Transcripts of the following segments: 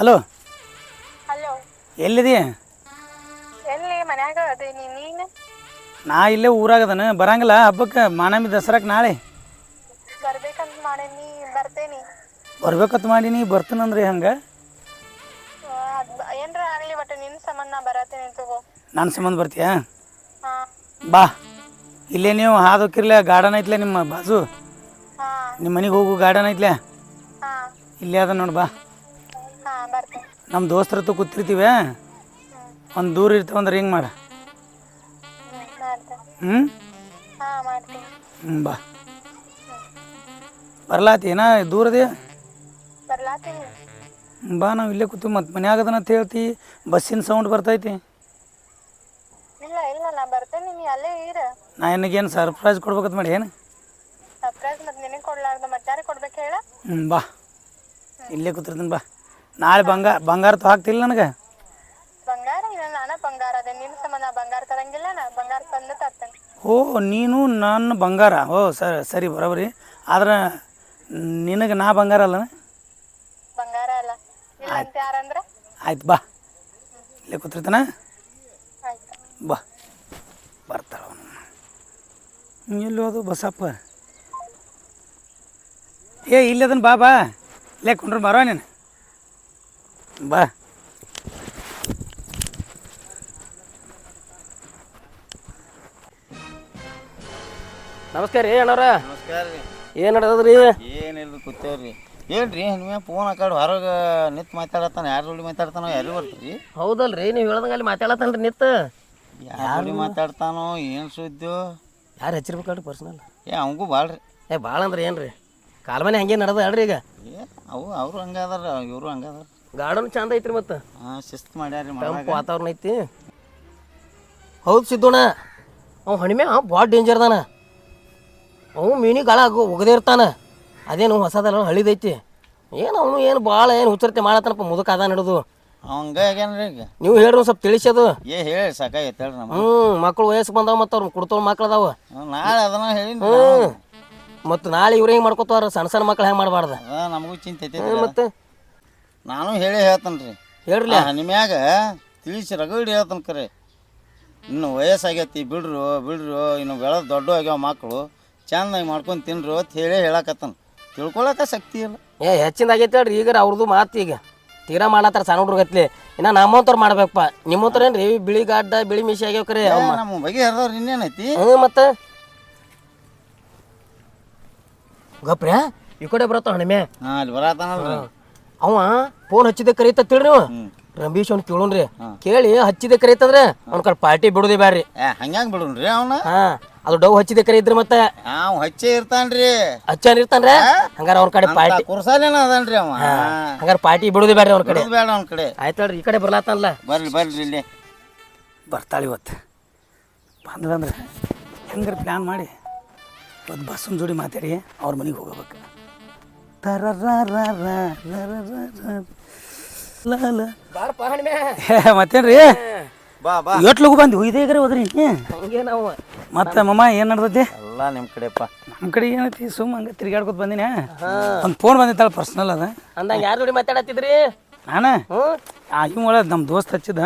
Hello. Hello. ಎಲ್ಲಿದೀಯ? ಎಲ್ಲಿ ಮನ್ಯಾಗ ಅದೇನಿ ನೀನು? ನಾ ಇಲ್ಲೇ ಊರಾಗದನ ಬರಂಗಿಲ್ಲ ಹಬ್ಬಕ್ಕೆ ಮಾನಮಿ ದಸರಾಕ್ ನಾಳೆ. ಬರ್ಬೇಕಂತ ಮಾಡೇನಿ ಬರ್ತೇನಿ. ಬರ್ಬೇಕತ್ ಮಾಡೀನಿ ಬರ್ತೀನಂದ್ರಿ ಹಂಗೆ? ಆ, ಅದ್ ಏನ್ರ ಆಗ್ಲಿ ಬಟ್ ನಿನ್ ಸಂಬಂಧ ನಾ ಅಂತ ತಗೋ. ನನ್ನ ಸಂಬಂಧ ಬರ್ತೀಯಾ? ಹಾ. ಬಾ. ಇಲ್ಲೇ ನೀವು ಹಾದೋಕಿರ್ಲೆ ಗಾರ್ಡನ್ ಐತ್ಲೆ ನಿಮ್ಮ ಬಾಜು? ಹಾ. ನಿಮ್ಮ ಮನೆಗೆ ಹೋಗು ಗಾರ್ಡನ್ ಐತ್ಲೆ? ಹಾ. ಇಲ್ಲೇ ಅದ ನೋಡಿ ಬಾ. ಬರ್ತೇನೆ ನಮ್ಮ ದೋಸ್ತರ ಹತ್ರ ಕೂತಿರ್ತೀವಿ. ಒಂದು ದೂರ ಇರ್ತೀವಂದ್ರೆ ಹಿಂಗೆ ಮಾಡ. ಹ್ಞೂ ಹ್ಞೂ ಬಾ. ಬರ್ಲಾತಿ ಏನಾ ದೂರದೇ? ಬರ್ಲಾತೀನಿ ಬಾ ನಾವು ಇಲ್ಲೇ ಕೂತೀವಿ. ಮತ್ತೆ ಮನ್ಯಾಗದನ ಅಂತ ಹೇಳ್ತಿ. ಬಸ್ಸಿನ ಸೌಂಡ್ ಬರ್ತೈತಿ. ಇಲ್ಲ ಇಲ್ಲ ನಾ ಬರ್ತೇನೆ ನೀ ಅಲ್ಲೇ ಇರ. ನಾ ನಿನಗೇನು ಸರ್ಪ್ರೈಸ್ ಕೊಡ್ಬೇಕಂತ ಮಾಡಿ ಏನು? ಸರ್ಪ್ರೈಸ್ ಮತ್ತೆ ನಿನಗೆ ಕೊಡ್ಲಾರ್ದ ಮತ್ತಾರಿಗೆ ಕೊಡ್ಬೇಕು ಹೇಳ? ಹ್ಞೂ ಬಾ. ಇಲ್ಲೇ ಕೂತಿರ್ತೀನಿ ಬಾ. ನಾಳೆ ಬಂಗಾರ ಬಂಗಾರ ತ ಹಾಕ್ತಿಲ್ಲ ನನಗೆ? ಬಂಗಾರ ಇಲ್ಲ ನಾನ ಬಂಗಾರ ಅದೇ. ನಿನ್ನ ಸಂಬಂಧ ಬಂಗಾರ ತರಂಗಿಲ್ಲ ನಾ ಬಂಗಾರ ತಂದು ತರ್ತೇನೆ. ಓ ನೀನು ನನ್ನ ಬಂಗಾರ. ಓ ಸರಿ ಸರಿ ಬರೋಬರಿ. ಆದ್ರೆ ನಿನಗೆ ನಾ ಬಂಗಾರ ಅಲ್ಲ ಬಂಗಾರ ಅಲ್ಲ. ಇಲ್ಲ ಅಂತ ಯಾರಂದ್ರ? ಆಯ್ತು ಬಾ. ಇಲ್ಲೇ ಕೂತಿರ್ತಾನ? ಆಯ್ತು. ಬಾ. ಬರ್ತಾಳ ಅವನು. ಎಲ್ಲಿ ಹೋದು ಬಸಪ್ಪ? ಏ ಇಲ್ಲದನ್ ಬಾ ಬಾ. ಇಲ್ಲೇ ಕೊಂಡ್ರು ಬರೋ ನೀನು. ಬಾ. ನಮಸ್ಕಾರ ರೀ ಅಣ್ಣವ್ರ. ನಮಸ್ಕಾರ ರೀ. ಏನು ನಡೆದದ್ರಿ ಏನಿಲ್ಲ ಕೂತೇವ್ರಿ. ಏನ್ರಿ ನಿಮ್ಮ ಫೋನ್ ಹಾಕಾಡು ಕಡೆ ಹೊರಗೆ ನಿಂತು ಮಾತಾಡತ್ತಾನ ಯಾರ ಜೋಡಿ ಮಾತಾಡ್ತಾನೋ ಯಾರು ಬರ್ತೀರಿ ಹೌದಲ್ರಿ ನೀವು ಹೇಳ್ದಂಗೆ ಅಲ್ಲಿ ಮಾತಾಡತ್ತಲ್ರಿ ನಿತ್ತ ಯಾರ ಜೋಡಿ ಮಾತಾಡ್ತಾನೋ ಏನು ಸುದ್ದಿ ಯಾರು ಹಚ್ಚಿರ್ಬೇಕಲ್ರಿ ಪರ್ಸನಲ್ ಏ ಅವಂಗೂ ಬಾಳ್ರಿ. ಏ ಭಾಳ ಅಂದ್ರೆ ಏನು ರೀ ಕಾಲ್ಮನೆ ಹಂಗೆ ನಡೆದ ಹೇಳ್ರಿ ಈಗ? ಏ ಅವು ಅವರು ಹಂಗಾದಾರ ಇವರು ಹಂಗದಾರ ಗಾರ್ಡನ್ ಚಂದ ಐತ್ರಿ ಮತ್ತೆ. ಶಿಸ್ತು ಮಾಡ್ಯಾರಿ ತಂಪು ವಾತಾವರಣ ಐತಿ. ಹೌದು ಸಿದ್ದೋಣ ಅವ ಹಣಿಮೆ ಭಾಳ ಡೇಂಜರ್ ಅದಾನ. ಅವು ಮೀನಿ ಗಾಳ ಒಗದೇ ಇರ್ತಾನ. ಅದೇನು ಹೊಸದಲ್ಲ ಹಳಿದೈತಿ. ಏನು ಅವನು ಏನು ಭಾಳ ಏನು ಹುಚ್ಚರತೆ ಮಾಡತ್ತಾನಪ್ಪ ಮುದುಕ ಅದ ನಡೆದು ಅವಂಗ ಈಗ. ನೀವು ಹೇಳ್ರಿ ಸ್ವಲ್ಪ ತಿಳಿಸೋದು. ಏ ಹೇಳಿ ಸಾಕಾಗೈತೆ ಹೇಳ್ರಿ ನಮ್ಮ ಹ್ಞೂ ಮಕ್ಕಳು ವಯಸ್ಸು ಬಂದಾವ ಮತ್ತು ಅವ್ರು ಕುಡ್ತೋಳು ಮಕ್ಳು ಅದಾವ. ನಾಳೆ ಅದನ್ನ ಹೇಳಿ ಹ್ಞೂ ಮತ್ತು ನಾಳೆ ಇವ್ರು ಹೆಂಗೆ ಮಾಡ್ಕೋತಾರ? ಸಣ್ಣ ಸಣ್ಣ ಮಕ್ಳು ಹೆಂಗೆ ಮಾಡಬಾರ್ದು? ನಮಗೂ ಚಿಂತೆ ಐತಿ ಮತ್ತು ನಾನು ಹೇಳಿ ಹೇಳ್ತೇನೆ ರೀ ಹೇಳ್ರಲ್ಲ ನಿಮ್ಯಾಗ ತಿಳಿಸಿ ರಗಡಿ ಹೇಳ್ತಾನೆ ಕರೆ. ಇನ್ನು ವಯಸ್ಸಾಗೈತಿ ಬಿಡ್ರು ಬಿಡ್ರು ಇನ್ನು ಬೆಳೆದು ದೊಡ್ಡ ಆಗ್ಯಾವ ಮಕ್ಕಳು ಚೆನ್ನಾಗಿ ಮಾಡ್ಕೊಂಡು ತಿನ್ರು ಅಂತ ಹೇಳಿ ಹೇಳಕತ್ತಾನ. ತಿಳ್ಕೊಳಕ ಶಕ್ತಿ ಇಲ್ಲ. ಏ ಹೆಚ್ಚಿಂದ ಆಗೈತೆ ಹೇಳ್ರಿ ಈಗ ಅವ್ರದ್ದು ಮಾತು ಈಗ. ತೀರಾ ಮಾಡತ್ತಾರ ಸಣ್ಣ ಹುಡುಗ್ರು ಗತ್ಲಿ. ಇನ್ನು ನಮ್ಮಂತವ್ರು ಮಾಡ್ಬೇಕಪ್ಪ. ನಿಮ್ಮಂತವ್ರು ಏನ್ರಿ ಬಿಳಿ ಗಾಡ್ಡ ಬಿಳಿ ಮೀಸಿ ಆಗ್ಯಾವ ಕರೆ. ನಮ್ಮ ಬಗೆ ಹರಿದವ್ರು ಇನ್ನೇನೈತಿ? ಹ್ಞೂ ಮತ್ತೆ? ಗೊಬ್ಬರ ಈ ಕಡೆ ಬರತ್ತ ಹಣಮೆ ಹಾಂ ಅಲ್ಲಿ ಬರತಾನಲ್ರಿ ಅವ ಫೋನ್ ಹಚ್ಚಿದೆ ಕರೀತ ತಿಳ್ರಿ ನೀವು. ರಮೇಶ್ ಅವ್ನು ಕೇಳೋನ್ರಿ ಕೇಳಿ ಹಚ್ಚಿದೆ ಕರೀತಂದ್ರೆ ಅವ್ನ ಕಡೆ ಪಾರ್ಟಿ ಬಿಡೋದೇ ಬ್ಯಾರ್ರಿ ಹಂಗ್ಯಾಂಗ್ ಬಿಡುನ್ರಿ ಅವ್ನ? ಹಾ ಅದು ಡೌ ಹಚ್ಚಿದೆ ಕರೀದ್ರಿ ಮತ್ತೆ. ಅವ್ ಹಚ್ಚೇ ಇರ್ತಾನ್ರಿ. ಹಚ್ಚಾನ್ ರೀ ಹಂಗಾರ ಅವ್ನ ಕಡೆ ಪಾರ್ಟಿ ಕುರ್ಸಾಲೇನ ಅದನ್ರಿ ಅವ. ಹಂಗಾರ ಪಾರ್ಟಿ ಬಿಡೋದೇ ಬ್ಯಾಡ್ರಿ ಅವ್ನ ಕಡೆ. ಬೇಡ ಅವ್ನ ಕಡೆ. ಆಯ್ತಲ್ರಿ ಈ ಕಡೆ ಬರ್ಲಾತಲ್ಲ ಬರ್ರಿ ಬರ್ರಿ ಇಲ್ಲಿ. ಬರ್ತಾಳೆ ಇವತ್ತು. ಬಂದ್ರಂದ್ರೆ ಹೆಂಗಾರ ಪ್ಲ್ಯಾನ್ ಮಾಡಿ? ಇವತ್ತು ಬಸ್ಸನ್ನ ಜೋಡಿ ಮಾತಾಡಿ ಅವ್ರ ಮನೆಗೆ ಹೋಗ್ಬೇಕು. ಬಾರಪ್ಪ ಹಣ್ಮೆ ಮತ್ತೇನ್ರಿ ಬಾ ಬಾ ಎಷ್ಟು ಲಗು ಬಂದು ಕರೆ ಹೋದ್ರಿ ಹಂಗೆ ನಾವು ಮತ್ತೆ ಮಮ್ಮ ಏನು ನಡ್ದೈತಿ ಎಲ್ಲ ನಿಮ್ಮ ಕಡೆಪ್ಪ ನಮ್ಮ ಕಡೆ ಏನೈತಿ ಸುಮ್ಮ ಹಂಗೆ ತಿರ್ಗಾಡ್ಕೊತ ಬಂದಿನಿ ಒಂದು ಫೋನ್ ಬಂದಿತ್ತಲ್ಲ ಪರ್ಸ್ನಲ್ ಅದ ಅಂದಂಗ ಯಾರ ಜೋಡಿ ಮಾತಾಡತ್ತಿದ್ರಿ ನಾನ ಆ ಇವ್ ಒಳಗೆ ನಮ್ಮ ದೋಸ್ತ್ ಹಚ್ಚಿದ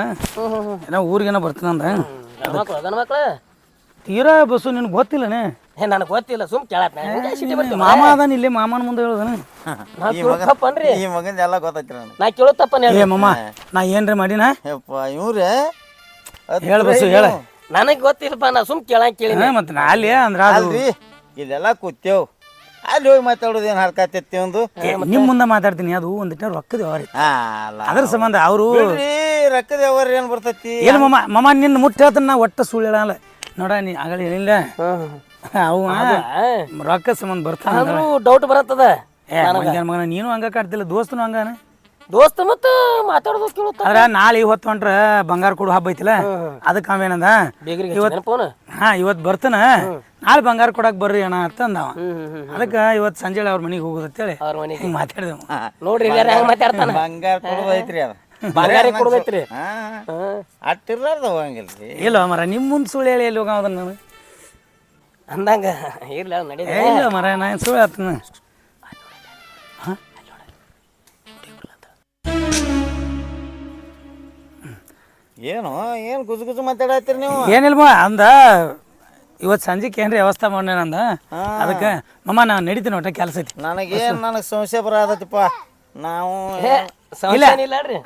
ಏನೋ ಊರಿಗೇನೋ ಬರ್ತಾನಂದ ಗಣಮಕ್ಳು ಗಣಮಕ್ಳು ತೀರಾ ಬಸ್ಸು ನಿನ್ ಗೊತ್ತಿಲ್ಲನೇ? ಏ ನನಗೆ ಗೊತ್ತಿಲ್ಲ ಸುಮ್ ಕೇಳತ್ ಸಿಟಿ ಮಾಮ ಅದಾನ ಇಲ್ಲೇ ಮಾಮನ ಮುಂದೆ ಹೇಳೋದನ? ನಾ ಈ ಕೇಳೋ ಮಗನ್ ತಪ್ಪನ್ರಿ ಈ ಮಗಂದ ಎಲ್ಲ ಗೊತ್ತೈತ್ರಿ ನನಗೆ. ನಾ ಕೇಳೋ ತಪ್ಪನ್ ಏ ಮಮ್ಮ ನಾ ಏನ್ರಿ ಮಾಡಿನ? ಯಪ್ಪ ಇವ್ರೆ? ಹೇಳ ಬಸ್ಸು ಹೇಳ. ನನಗೆ ಗೊತ್ತಿಲ್ಲಪ್ಪ ನಾ ಸುಮ್ ಕೇಳಂಗ್ ಕೇಳಿ ಹಾ, ಮತ್ತೆ ನಾ ಅಲ್ಲಿ ಅಂದ್ರೆ ಅದು ಅಲ್ರಿ ಇದೆಲ್ಲ ಕೂತೇವ್ ಅಲ್ಲಿ ಹೋಗಿ ಮಾತಾಡೋದು ಏನು ಹರ್ಕತ್ತೈತಿ ಒಂದು ನಿಮ್ಮ ನಿಮ್ ಮುಂದೆ ಮಾತಾಡ್ತೀನಿ ಅದು ಒಂದಿಟ್ಟ ರೊಕ್ಕದ ವ್ಯವಹಾರ. ಹಾ ಅಲ್ಲ. ಅದ್ರ ಸಂಬಂಧ ಅವರು ರೊಕ್ಕದ ವ್ಯವಹಾರ ಏನು ಬರ್ತೈತಿ? ಏನು ಮಮ್ಮ ಮಮ್ಮ ನಿನ್ನ ಮುಟ್ಟ ಹೇಳ್ತಾನ ನಾ ಒಟ್ಟ ಸುಳ್ಳು ಹೇಳಲ್ಲ ನೋಡ ನೀ ಆಗಲ್ಲ ಏನಿಲ್ಲ ಅವ ರೊಕ್ಕ ಸಂಬಂಧ ಬರ್ತಾನ ಅದು ಡೌಟ್ ಬರತ್ತದ? ಏ ಮಗನ ನೀನು ಹಂಗ ಕಾಡ್ತಿಲ್ಲ ದೋಸ್ತನು ಹಂಗಾನ? ದೋಸ್ತ ಮತ್ತ ಮಾತಾಡೋದು ಕೇಳುತ್ತ ಅದ್ರ ನಾಳೆ ಇವತ್ತು ಹೊಂಟ್ರ ಬಂಗಾರ ಕೊಡು ಹಬ್ಬ ಐತಿಲ್ಲ? ಅದಕ್ಕೆ ಅವೇನಂದ ಬೇಗ್ರಿಗೆ ಇವತ್ತು ಫೋನ್ ಹಾ ಇವತ್ತು ಬರ್ತಾನ? ನಾಳೆ ಬಂಗಾರ ಕೊಡಕ್ ಬರ್ರಿ ಅಣ್ಣ ಅಂತ ಅಂದವ ಅದಕ್ಕೆ ಇವತ್ತು ಸಂಜೆ ಅವ್ರ ಮನೆಗೆ ಹೋಗೋದು ಅಂತೇಳಿ ಅವ್ರ ಮನೆಗೆ. ಹಿಂಗೆ ಮಾತಾಡಿದೆ ನೋಡ್ರಿ ಇಲ್ಲಾರ ಹೆಂಗ್ ಮಾತಾಡ್ತಾನ? ಬಂಗಾರ ಕೊಡೋದೈತ್ರಿ ಅದು. ಬಂಗಾರ ಕೊಡ್ಬೇಕ್ರಿ. ಅಟ್ಟಿರ್ಲಾರ್ದ ಹೋಗಂಗಿಲ್ರಿ ಇಲ್ಲ ಮರ ನಿಮ್ಮ ಮುಂದೆ ಸುಳ್ಳು ಹೇಳಿ ಎಲ್ಲಿ ಹೋಗ ಅದನ್ನ? ನಾನು ಅಂದಂಗ ಇರ್ಲ ನಡಿ ಏ, ಇಲ್ಲ ಮರ ನಾನು ಏನ್ ಸುಳ್ಳು ಆತನ ಏನು ಏನು ಗುಜು ಗುಜು ಮಾತಾಡತ್ತೀರಿ ನೀವು? ಏನಿಲ್ಮ ಅಂದ ಇವತ್ತು ಸಂಜೆಗೆ ಏನ್ರಿ ವ್ಯವಸ್ಥೆ ಮಾಡ್ಯಾನ ಅಂದ? ಅದಕ್ಕೆ ಮಮ್ಮ ನಾನು ನಡೀತೀನಿ ಒಟ್ಟ ಕೆಲಸ ಐತಿ ನನಗೇನು ನನಗೆ ಸಂಶಯ ಬರತೈತಿಪ್ಪ ನಾವು ಏನಿಲ್ಲ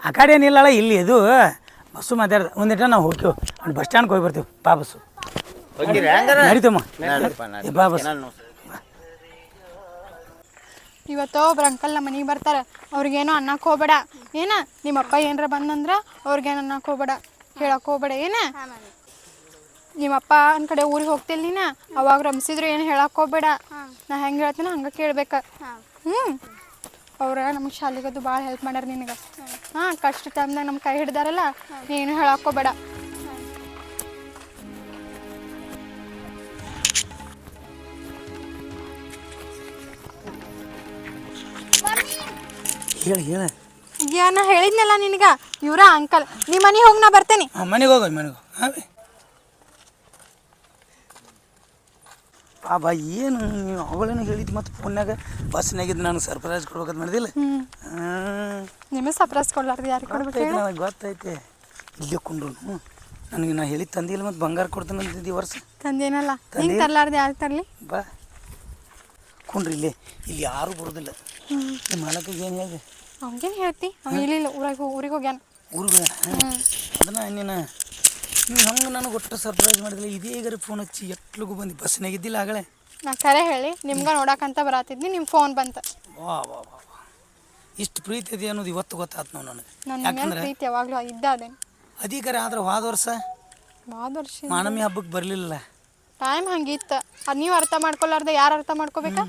ಆ ಕಡೆ ಏನಿಲ್ಲಲ್ಲ ಇಲ್ಲಿ ಇದು ಬಸ್ಸು ಮಾತಾಡ್ದ ಒಂದಿಟ ನಾವು ಹೋಗ್ತೀವಿ. ಅವ್ನು ಬಸ್ ಸ್ಟ್ಯಾಂಡ್ಗೆ ಹೋಗಿ ಬರ್ತೀವಿ. ಬಾ ಬಸ್ಸು ನಡೀತಮ್ಮ ಬಾ ಬಸ್. ಇವತ್ತು ಒಬ್ರು ಅಂಕಲ್ ನಮ್ಮ ಮನೆಗೆ ಬರ್ತಾರೆ. ಅವ್ರಿಗೇನು ಅನ್ನಕ್ಕೆ ಹೋಗ್ಬೇಡ. ಏನ? ನಿಮ್ಮಪ್ಪ ಏನರ ಬಂದಂದ್ರೆ ಅವ್ರಿಗೇನು ಅನ್ನಕ್ಕೆ ಹೋಗ್ಬೇಡ. ಹೇಳಕ್ಕೆ ಹೋಗ್ಬೇಡ. ಏನ? ನಿಮ್ಮಪ್ಪ ಅನ್ ಕಡೆ ಊರಿಗೆ ಹೋಗ್ತಿಲ್ಲ ನೀನ? ಅವಾಗ ರಮಿಸಿದ್ರು ಏನು ಹೇಳಕ್ಕೆ ಹೋಗ್ಬೇಡ. ನಾ ಹೆಂಗೆ ಹೇಳ್ತೀನಿ ಹಂಗೆ ಕೇಳ್ಬೇಕ. ಹ್ಞೂ ಅವ್ರ ನಮಗೆ ಶಾಲೆಗದು ಭಾಳ ಹೆಲ್ಪ್ ಮಾಡ್ಯಾರ ನಿನಗೆ. ಹಾಂ ಕಷ್ಟ ಟೈಮ್ದಾಗ ನಮ್ಮ ಕೈ ಹಿಡ್ದಾರಲ್ಲ ನೀನು ಹೇಳಾಕೋಬೇಡ ಹೇಳ ಹೇಳಿ. ಹೇಳ ಏನ ನಾ ಹೇಳಿದ್ನಲ್ಲ ನಿನಗೆ? ಇವ್ರ ಅಂಕಲ್ ನಿಮ್ಮ ಮನೆಗೆ ಹೋಗಿ ನಾ ಬರ್ತೇನೆ. ಮನೆಗೆ ಹೋಗಿ ಮನೆಗೆ ಹೋಗಿ. ಬಾಬಾ ಏನು ನೀವು ಅವಳೇನು ಹೇಳಿದ್ ಮತ್ತು ಫೋನ್ನಾಗ ಬಸ್ನಾಗಿದ್ದು ನನಗೆ ಸರ್ಪ್ರೈಸ್ ಕೊಡ್ಬೇಕಂತ ಮಾಡಿದಿಲ್ಲ ನಿಮಗೆ ಸರ್ಪ್ರೈಸ್ ಕೊಡ್ಲಾರ್ದು ಯಾರಿಗೆ ಕೊಡ್ಬೇಕು ಹೇಳು ನನಗೆ ಗೊತ್ತೈತೆ. ಇಲ್ಲೇ ಕುಂಡ್ರು. ನನಗೆ ನಾ ಹೇಳಿದ್ದು ತಂದಿಲ್ಲ ಮತ್ತೆ ಬಂಗಾರ ಕೊಡ್ತಾನೆ ಅಂತಿದ್ದಿ ವರ್ಷ. ತಂದೇನಲ್ಲ? ನಿಂಗೆ ತರ್ಲಾರ್ದು ಯಾರು ತರಲಿ? ಬಾ. ಕುಂಡ್ರಿ ಇಲ್ಲೇ. ಇಲ್ಲಿ ಯಾರೂ ಬರೋದಿಲ್ಲ. ನಿಮ್ಮ ಮಾಲಕಿಗೆ ಏನು ಹೇಳಿ ಅವನಿಗೇನು ಹೇಳ್ತಿ? ಅವ ಇಲ್ಲಿಲ್ಲ ಊರಾಗ ಊರಿಗೆ ಹೋಗ್ಯಾನ. ಊರಿಗೆ ಅದನ್ನ ನೀನು ನೀವು ಹಂಗೆ ನನಗೆ ಒಟ್ಟು ಸರ್ಪ್ರೈಸ್ ಮಾಡಿದಿಲ್ಲ ಇದೇ ಈಗಾರ ಫೋನ್ ಹಚ್ಚಿ ಎಟ್ಲಿಗೂ ಬಂದು? ಬಸ್ನಾಗ ಇದ್ದಿಲ್ಲ ಆಗಲೇ? ನಾ ಕರೆ ಹೇಳಿ ನಿಮ್ಗೆ ನೋಡಕ್ಕಂತ ಬರಾತಿದ್ನಿ ನಿಮ್ಮ ಫೋನ್ ಬಂತ. ವಾ ವಾ ವಾ ವಾ. ಇಷ್ಟು ಪ್ರೀತಿ ಇದೆ ಅನ್ನೋದು ಇವತ್ತು ಗೊತ್ತಾಯ್ತು ನಾವು ನನಗೆ. ನನ್ನ ಮೇಲೆ ಯಾಕಂದ್ರೆ ಪ್ರೀತಿ? ಯಾವಾಗಲೂ ಇದ್ದ ಅದೇನು ಅಧಿಕಾರ ಆದ್ರೆ ಹೋದ ವರ್ಷ? ಭಾಳ ವರ್ಷ ಮಾನಮಿ ಹಬ್ಬಕ್ಕೆ ಬರಲಿಲ್ಲ ಟೈಮ್ ಹಂಗಿತ್ತು. ಅದು ನೀವು ಅರ್ಥ ಮಾಡ್ಕೊಲಾರ್ದೆ ಯಾರು ಅರ್ಥ ಮಾಡ್ಕೋಬೇಕಾ?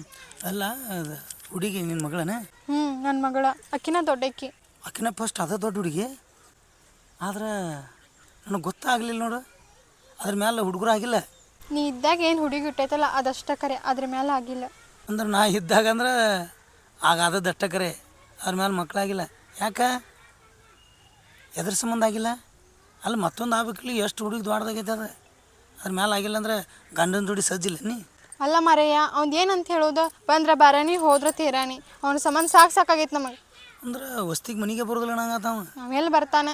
ಅಲ್ಲ ಅದು ಹುಡುಗಿ ನಿನ್ನ ಮಗಳನ? ಹ್ಞೂ ನನ್ನ ಮಗಳ. ಅಕ್ಕಿನ ದೊಡ್ಡಕ್ಕಿ. ಆಕಿನ ಫಸ್ಟ್ ಅದ ದೊಡ್ಡ ಹುಡುಗಿ? ಆದ್ರೆ ನನಗೆ ಗೊತ್ತಾಗಲಿಲ್ಲ ನೋಡು. ಅದ್ರ ಮೇಲೆ ಹುಡುಗರು ಆಗಿಲ್ಲ. ನೀ ಇದ್ದಾಗ ಏನು ಹುಡುಗಿ ಇಟ್ಟೈತಲ್ಲ ಅದಷ್ಟ ಕರೆ ಅದ್ರ ಮೇಲೆ ಆಗಿಲ್ಲ. ಅಂದ್ರೆ ನಾ ಇದ್ದಾಗ ಅಂದ್ರೆ ಆಗ ಅದ ದಟ್ಟ ಕರೆ ಅದ್ರ ಮ್ಯಾಲೆ ಮಕ್ಕಳಾಗಿಲ್ಲ ಯಾಕೆ? ಎದ್ರ ಸಂಬಂಧ ಆಗಿಲ್ಲ. ಅಲ್ಲಿ ಮತ್ತೊಂದು ಆಗ್ಬೇಕಲ್ಲಿ ಎಷ್ಟು ಹುಡುಗಿ ದೊಡ್ಡದಾಗೈತೆ ಅದು. ಅದ್ರ ಮೇಲೆ ಆಗಿಲ್ಲ ಅಂದ್ರೆ ಗಂಡನ ದುಡಿ ಸಜ್ಜಿಲ್ಲ ನೀ. ಅಲ್ಲ ಮರೆಯ ಅವ್ನು ಏನಂತ ಹೇಳೋದು? ಬಂದ್ರೆ ಬಾರಾಣಿ ಹೋದ್ರೆ ತೀರಾಣಿ. ಅವ್ನ ಸಂಬಂಧ ಸಾಕು ಸಾಕಾಗೈತೆ ನಮಗೆ. ಅಂದ್ರೆ ವಸ್ತಿಗೆ ಮನೆಗೆ ಬರೋದಿಲ್ಲ ನಂಗಾತಾವ ಆಮೇಲೆ ಬರ್ತಾನೆ?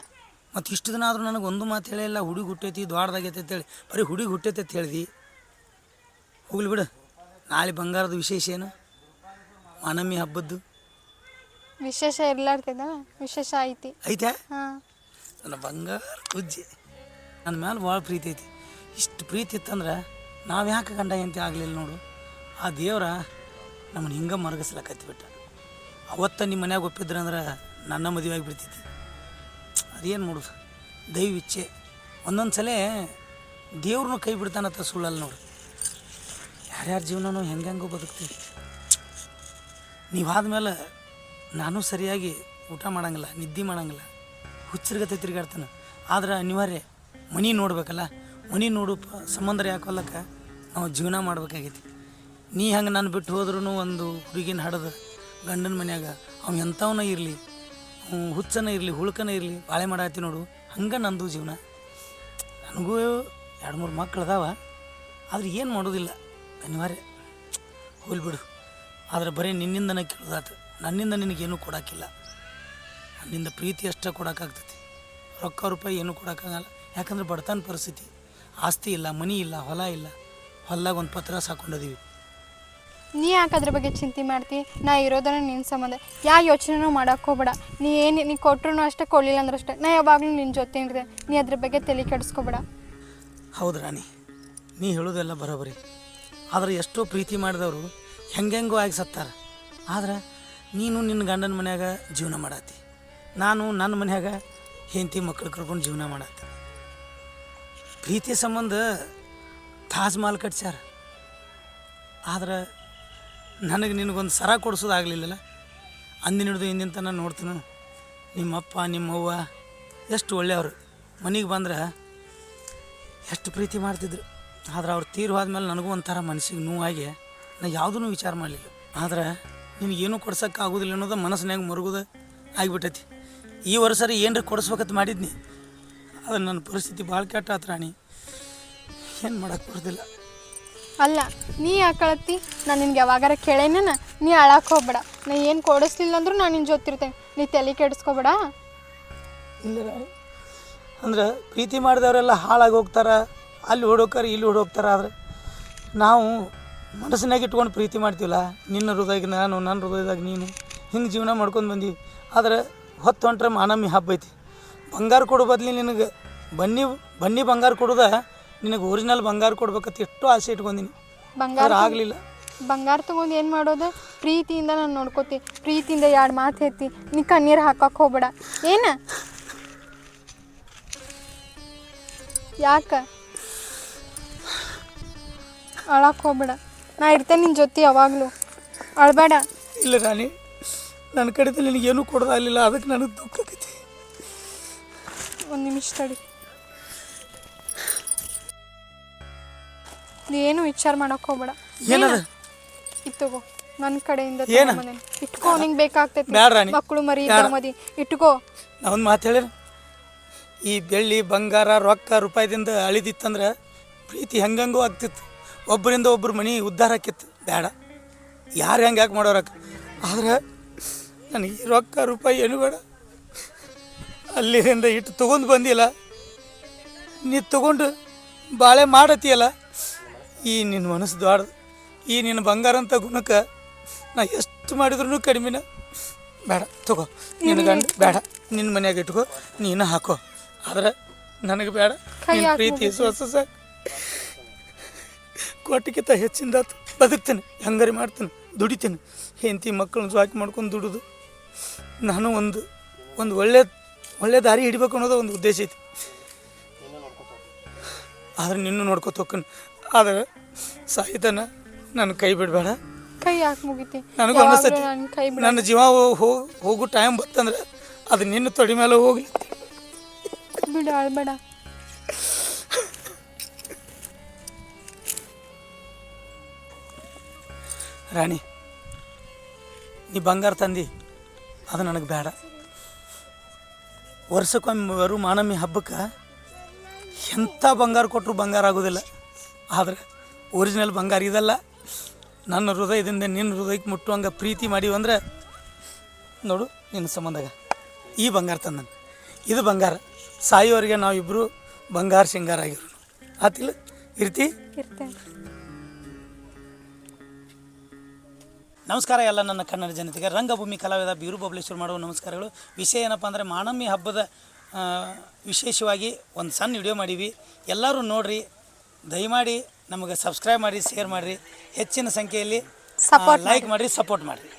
ಮತ್ತು ಇಷ್ಟು ದಿನ ಆದರೂ ನನಗೆ ಒಂದು ಮಾತು ಹೇಳಿಲ್ಲ ಹುಡುಗಿ ಹುಟ್ಟೈತಿ ದೊಡ್ಡದಾಗೈತೆ ಅಂತೇಳಿ ಬರೀ ಹುಡುಗಿ ಹುಟ್ಟೈತೆ ಅಂತ ಹೇಳಿದಿ. ಹೋಗ್ಲಿ ಬಿಡು. ನಾಳೆ ಬಂಗಾರದ ವಿಶೇಷ ಏನು? ಮಾನಮ್ಮಿ ಹಬ್ಬದ್ದು. ವಿಶೇಷ ಇರ್ಲಾರ್ತದ ವಿಶೇಷ ಐತಿ. ಐತೆ ನನ್ನ ಬಂಗಾರ ಪೂಜೆ ನನ್ನ ಮೇಲೆ ಭಾಳ ಪ್ರೀತಿ ಐತಿ. ಇಷ್ಟು ಪ್ರೀತಿ ಇತ್ತಂದ್ರೆ ನಾವು ಯಾಕೆ ಗಂಡ ಎಂತ ಆಗಲಿಲ್ಲ ನೋಡು. ಆ ದೇವ್ರ ನಮ್ಮನ್ನು ಹಿಂಗೆ ಮರಗಿಸ್ಲಕತ್ತಿ ಬಿಟ್ಟ ಅವತ್ತ ನಿಮ್ಮ ಮನ್ಯಾಗ ಒಪ್ಪಿದ್ರಂದ್ರೆ ನನ್ನ ಮದುವೆ ಆಗಿಬಿಡ್ತಿದ್ದೆ ಅದೇನು ಮಾಡೋದು ದೈವ ಇಚ್ಛೆ. ಒಂದೊಂದು ಸಲ ದೇವ್ರನ್ನೂ ಕೈ ಬಿಡ್ತಾನತ್ತ ಸುಳ್ಳಲ್ಲಿ ನೋಡಿ. ಯಾರ್ಯಾರ ಜೀವನನೂ ಹೆಂಗೆಂಗೋ ಬದುಕ್ತೀವಿ. ನೀವಾದ್ಮೇಲೆ ನಾನು ಸರಿಯಾಗಿ ಊಟ ಮಾಡಂಗಿಲ್ಲ, ನಿದ್ದೆ ಮಾಡಂಗಿಲ್ಲ, ಹುಚ್ಚರ್ಗತೆ ತಿರುಗಾಡ್ತಾನೆ. ಆದ್ರೆ ಅನಿವಾರ್ಯ, ಮನೆ ನೋಡ್ಬೇಕಲ್ಲ, ಮನೆ ನೋಡು ಸಂಬಂಧ ಯಾಕೊಲ್ಲಕ್ಕ, ನಾವು ಜೀವನ ಮಾಡ್ಬೇಕಾಗೈತಿ. ನೀ ಹಂಗೆ ನಾನು ಬಿಟ್ಟು ಹೋದ್ರೂ ಒಂದು ಹುಡುಗಿನ ಹಡದು ಗಂಡನ ಮನ್ಯಾಗ, ಅವ್ನು ಎಂಥವನ್ನ ಇರಲಿ. ಹುಚ್ಚನ ಇರಲಿ ಹುಳ್ಕನ ಇರಲಿ ಬಾಳೆ ಮಾಡಾತಿ ನೋಡು. ಹಂಗೆ ನಂದು ಜೀವನ. ನನಗೂ ಎರಡು ಮೂರು ಮಕ್ಳು ಅದಾವ. ಆದ್ರೆ ಏನು ಮಾಡೋದಿಲ್ಲ. ಅನಿವಾರ್ಯ. ಹೋಲ್ಬಿಡು ಬಿಡು. ಆದರೆ ಬರೀ ನಿನ್ನಿಂದನೇ ಕೇಳೋದಾತು ನನ್ನಿಂದ ನಿನಗೇನು ಕೊಡೋಕ್ಕಿಲ್ಲ ನನ್ನಿಂದ ಪ್ರೀತಿ ಅಷ್ಟೇ ಕೊಡೋಕ್ಕಾಗ್ತೈತಿ ರೊಕ್ಕ ರೂಪಾಯಿ ಏನು ಕೊಡೋಕ್ಕಾಗಲ್ಲ ಯಾಕಂದ್ರೆ ಬಡತನ ಪರಿಸ್ಥಿತಿ. ಆಸ್ತಿ ಇಲ್ಲ, ಮನಿ ಇಲ್ಲ, ಹೊಲ ಇಲ್ಲ. ಹೊಲ್ದಾಗ ಒಂದು ಪತ್ರ ಸಾಕೊಂಡಿದೀವಿ. ನೀ ಯಾಕೆ ಅದ್ರ ಬಗ್ಗೆ ಚಿಂತೆ ಮಾಡ್ತಿ? ನಾ ಇರೋದನ್ನ ನಿನ್ನ ಸಂಬಂಧ. ಯಾವ ಯೋಚನೆನೂ ಹೋಗ್ಬೇಡ. ನೀ ಏನು ನೀ ಕೊಟ್ರು ಅಷ್ಟೇ ಕೊಡಲಿಲ್ಲ ಅಂದ್ರೆ ಅಷ್ಟೇ. ನಾ ಯಾವಾಗಲೂ ನಿನ್ನ ಜೊತೆ ಇರ್ದೆ. ನೀ ಅದ್ರ ಬಗ್ಗೆ ತಲೆ ಕೆಡಿಸ್ಕೋಬೇಡ. ಹೌದು ರಾಣಿ. ನೀ ಹೇಳೋದೆಲ್ಲ ಬರೋಬರಿ. ಆದರೆ ಎಷ್ಟೋ ಪ್ರೀತಿ ಮಾಡಿದವರು ಹೆಂಗೆಂಗೋ ಆಗಿ ಸತ್ತಾರ. ಆದ್ರೆ ನೀನು ನಿನ್ನ ಗಂಡನ ಮನ್ಯಾಗ ಜೀವನ ಮಾಡತ್ತಿ ನಾನು ನನ್ನ ಮನ್ಯಾಗ ಹೆಂಡತಿ ಮಕ್ಕಳು ಕರ್ಕೊಂಡು ಜೀವನ ಮಾಡತ್ತೆ ಪ್ರೀತಿ ಸಂಬಂಧ ತಾಜ್ ಮಹಲ್ ಕಟ್ಸ್ಯಾರ. ಆದ್ರೆ ನನಗೆ ನಿನಗೊಂದು ಸರ ಕೊಡಿಸೋದಾಗಲಿಲ್ಲಲ್ಲ? ಅಂದಿನ ಹಿಡಿದು ಹಿಂದಿನ ತನಕ ನೋಡ್ತೀನಿ. ನಿಮ್ಮಪ್ಪ, ನಿಮ್ಮವ್ವ ಎಷ್ಟು ಒಳ್ಳೆಯವರು. ಮನೆಗೆ ಬಂದ್ರೆ ಎಷ್ಟು ಪ್ರೀತಿ ಮಾಡ್ತಿದ್ರು. ಆದ್ರೆ ಅವ್ರು ತೀರು ಮೇಲೆ ನನಗೂ ಒಂಥರ ಮನಸ್ಸಿಗೆ ನೋವಾಗಿ ನಾ ಯಾವುದೂ ವಿಚಾರ ಮಾಡಲಿಲ್ಲ. ಆದ್ರೆ ನಿನಗೇನು ಕೊಡ್ಸೋಕೆ ಆಗೋದಿಲ್ಲ ಅನ್ನೋದು ಮನಸ್ಸಿನಾಗ ಮರುಗೋದು ಆಗಿಬಿಟ್ಟೈತಿ. ಈ ವರ್ಷ ಏನರ ಕೊಡಿಸ್ಬೇಕಂತ ಮಾಡಿದ್ನಿ? ಅದು ನನ್ನ ಪರಿಸ್ಥಿತಿ ಭಾಳ ಕೆಟ್ಟ ರಾಣಿ. ಏನು ಮಾಡೋಕ್ಕೆ ಬರೋದಿಲ್ಲ. ಅಲ್ಲ, ನೀ ಯಾಕಳತ್ತಿ ನಾನು ನಿನ್ಗೆ ಯಾವಾಗಾರ ಕೇಳೇನ ನೀ ಅಳಕ್ಕೆ ಹೋಗ್ಬೇಡ. ನಾ ಏನು ಕೊಡಿಸ್ಲಿಲ್ಲ ಅಂದ್ರೂ ನಾನು ನಿನ್ನ ಜೊತೆ ಇರ್ತೇನೆ ನೀ ತಲೆ ಕೆಡಿಸ್ಕೋಬೇಡ. ಅಂದ್ರೆ ಪ್ರೀತಿ ಮಾಡಿದವರೆಲ್ಲ ಹಾಳಾಗಿ ಹೋಗ್ತಾರೆ, ಅಲ್ಲಿ ಹುಡುಕ್ತಾರೆ, ಇಲ್ಲಿ ಹುಡುಕ್ತಾರೆ. ಆದ್ರೆ ನಾವು ಮನಸ್ಸಿನಾಗ ಇಟ್ಕೊಂಡು ಪ್ರೀತಿ ಮಾಡ್ತೀವಲ್ಲ, ನಿನ್ನ ಹೃದಯಕ್ಕೆ ನಾನು, ನನ್ನ ಹೃದಯದಾಗ ನೀನು, ಹಿಂಗೆ ಜೀವನ ಮಾಡ್ಕೊಂಡು ಬಂದಿ ಆದ್ರೆ ಹೊತ್ತು ಹೊಂಟ್ರೆ ಮಾನಮ್ಮಿ ಹಬ್ಬ ಐತಿ. ಬಂಗಾರ ಕೊಡೋ ಬದಲಿ ನಿನಗೆ, ಬನ್ನಿ ಬನ್ನಿ ಬಂಗಾರ ಕೊಡೋದ ನಿನಗೆ ಒರಿಜಿನಲ್ ಬಂಗಾರ ಕೊಡ್ಬೇಕಂತ ಎಷ್ಟು ಆಸೆ ಇಟ್ಕೊಂಡಿನಿ ಬಂಗಾರ ಆದ್ರೆ ಆಗಲಿಲ್ಲ. ಬಂಗಾರ ತಗೊಂಡು ಏನು ಮಾಡೋದು? ಪ್ರೀತಿಯಿಂದ ನಾನು ನೋಡ್ಕೋತಿ. ಪ್ರೀತಿಯಿಂದ ಎರಡು ಮಾತು ಹೇಳ್ತಿ. ನೀ ಕಣ್ಣೀರು ಹಾಕಕ್ಕೆ ಹೋಗ್ಬೇಡ. ಏನು? ಯಾಕ? ಅಳಕ್ಕೆ ಹೋಗ್ಬೇಡ. ನಾ ಇರ್ತೇನೆ ನಿನ್ನ ಜೊತೆ ಯಾವಾಗಲೂ. ಅಳಬೇಡ. ಇಲ್ಲ ರಾಣಿ ನನ್ನ ಕಡೆದಲ್ಲಿ ನಿನಗೇನು ಕೊಡೋದಾಗಲಿಲ್ಲ. ಅದಕ್ಕೆ ನನಗೆ ದುಃಖ ಆಗೈತಿ ಒಂದು ನಿಮಿಷ ತಡಿ. ಏನು ವಿಚಾರ ಮಾಡಕ್ ಹೋಗ್ಬೇಡ. ಏನದು? ಇತ್ತಗೋ ನನ್ನ ಕಡೆಯಿಂದ ಏನ? ಇಟ್ಕೋ ನಿಂಗೆ ಬೇಕಾಗ್ತೈತಿ. ಬ್ಯಾಡ ರಾಣಿ. ಮಕ್ಕಳು ಮರಿ ಮದಿ ಇಟ್ಕೋ. ಒಂದು ಮಾತು ಹೇಳಿರ. ಈ ಬೆಳ್ಳಿ ಬಂಗಾರ ರೊಕ್ಕ ರೂಪಾಯಿದಿಂದ ಅಳಿದಿತ್ತಂದ್ರೆ ಪ್ರೀತಿ ಹೆಂಗಂಗೂ ಆಗ್ತಿತ್ತು. ಒಬ್ಬರಿಂದ ಒಬ್ಬರು ಮನೆ ಉದ್ಧಾರ ಆಕಿತ್ತು. ಬೇಡ. ಯಾರು ಹೆಂಗೆ ಯಾಕೆ ಮಾಡೋರಕ್ಕ ಆದ್ರೆ ನನಗೆ ಈ ರೊಕ್ಕ ರೂಪಾಯಿ ಏನು ಬೇಡ. ಅಲ್ಲಿಂದ ಇಟ್ಟು ತೊಗೊಂಡು ಬಂದಿಲ್ಲ. ನೀ ತಗೊಂಡು ಬಾಳೆ ಮಾಡತ್ತೀಯಲ್ಲ ಈ ನಿನ್ನ ಮನಸ್ಸು ದೊಡ್ಡದು ಈ ನಿನ್ನ ಬಂಗಾರ ಅಂತ ಗುಣಕ್ಕೆ ನಾ ಎಷ್ಟು ಮಾಡಿದ್ರು ಕಡಿಮೆನ ಬೇಡ ತಗೋ. ನಿನ್ನ ಗಂಡ ಬೇಡ. ನಿನ್ನ ಮನ್ಯಾಗ ಇಟ್ಕೋ ನೀನು ಹಾಕೋ. ಆದ್ರೆ ನನಗೆ ಬೇಡ. ನಿನ್ನ ಪ್ರೀತಿ ಸ್ವಸ ಸಾಕು. ಕೊಟ್ಟಿಗಿಂತ ಹೆಚ್ಚಿಂದ ಬದುಕ್ತೇನೆ ಹಂಗಾರಿ ಮಾಡ್ತೇನೆ ದುಡಿತೇನೆ. ಹೆಂಡತಿ ಮಕ್ಕಳನ್ನ ಜಾಕಿ ಮಾಡ್ಕೊಂಡು ದುಡಿದು. ನಾನು ಒಂದು ಒಂದು ಒಳ್ಳೆ ಒಳ್ಳೆ ದಾರಿ ಹಿಡಿಬೇಕು ಅನ್ನೋದು ಒಂದು ಉದ್ದೇಶ ಐತಿ. ಆದ್ರೆ ನಿನ್ನೂ ನೋಡ್ಕೊತ ಹೋಗ್ಕನ್ ಆದ್ರೆ ಸಾಹಿತ್ಯನ ನನ್ನ ಕೈ ಬಿಡಬೇಡ. ಕೈ ಯಾಕೆ ಮುಗಿತಿ? ನನಗೆ ಅನಿಸ್ತೈತಿ ನನ್ ಕೈ ಬಿಡ. ನನ್ನ ಜೀವ ಹೋಗಿ ಹೋಗೋ ಟೈಮ್ ಬರ್ತಂದ್ರೆ ಅದು ನಿನ್ನ ತೊಡಿ ಮೇಲೆ ಹೋಗಿ ಬಿಡು ಅಳ್ಬೇಡ ರಾಣಿ ನೀ ಬಂಗಾರ ತಂದಿ ಅದು ನನಗೆ ಬೇಡ. ವರ್ಷಕ್ಕೊಮ್ಮೆ ಬರೋ ಮಾನಮಿ ಹಬ್ಬಕ್ಕೆ ಎಂಥ ಬಂಗಾರ ಕೊಟ್ಟರು ಬಂಗಾರ ಆಗೋದಿಲ್ಲ. ಆದರೆ ಒರಿಜಿನಲ್ ಬಂಗಾರ ಇದಲ್ಲ. ನನ್ನ ಹೃದಯದಿಂದ ನಿನ್ನ ಹೃದಯಕ್ಕೆ ಮುಟ್ಟುವಂಗೆ ಪ್ರೀತಿ ಅಂದರೆ ನೋಡು ನಿನ್ನ ಸಂಬಂಧಾಗ. ಈ ಬಂಗಾರ ತಂದನು. ಇದು ಬಂಗಾರ. ಸಾಯೋರಿಗೆ ನಾವಿಬ್ಬರು ಬಂಗಾರ ಸಿಂಗಾರ ಆಗಿರು ಆತಿಲ್ಲ? ಇರ್ತಿ ನಮಸ್ಕಾರ ಎಲ್ಲ ನನ್ನ ಕನ್ನಡ ಜನತೆಗೆ. ರಂಗಭೂಮಿ ಕಲಾವಿದ ಬೀರು ಬಬ್ಲೇಶ್ವರ ಮಾಡುವ ನಮಸ್ಕಾರಗಳು. ವಿಷಯ ಏನಪ್ಪ ಅಂದರೆ ಮಾನಮ್ಮಿ ಹಬ್ಬದ ವಿಶೇಷವಾಗಿ ಒಂದು ಸಣ್ಣ ವಿಡಿಯೋ ಮಾಡೀವಿ. ಎಲ್ಲರೂ ನೋಡ್ರಿ. ದಯಮಾಡಿ ನಮಗೆ ಸಬ್ಸ್ಕ್ರೈಬ್ ಮಾಡಿ ಶೇರ್ ಮಾಡಿರಿ. ಹೆಚ್ಚಿನ ಸಂಖ್ಯೆಯಲ್ಲಿ ಸಪೋರ್ಟ್ ಲೈಕ್ ಮಾಡಿರಿ. ಸಪೋರ್ಟ್ ಮಾಡಿರಿ.